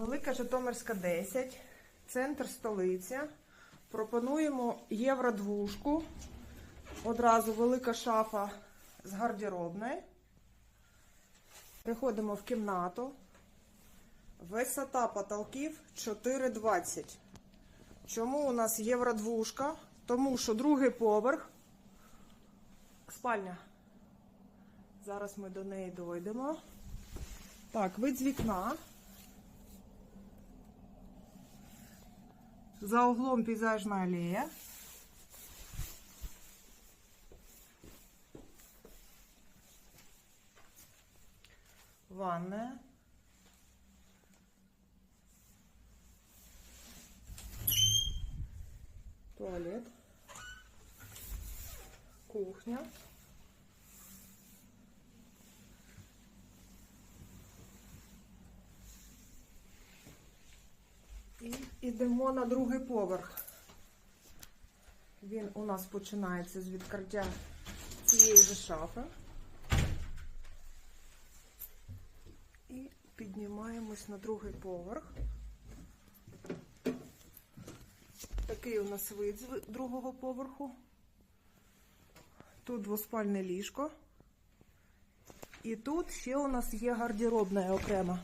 Велика Житомирська 10, центр столиця. Пропонуємо євродвушку. Одразу велика шафа з гардеробної. Приходимо в кімнату. Висота потолків 4,20. Чому у нас євродвушка? Тому що другий поверх. Спальня. Зараз ми до неї дойдемо. Так, вид з вікна. За углом пейзажна алея. Ванная. Туалет. Кухня. І йдемо на другий поверх. Він у нас починається з відкриття цієї же шафи. І піднімаємось на другий поверх. Такий у нас вид з другого поверху. Тут двоспальне ліжко. І тут ще у нас є гардеробна окрема.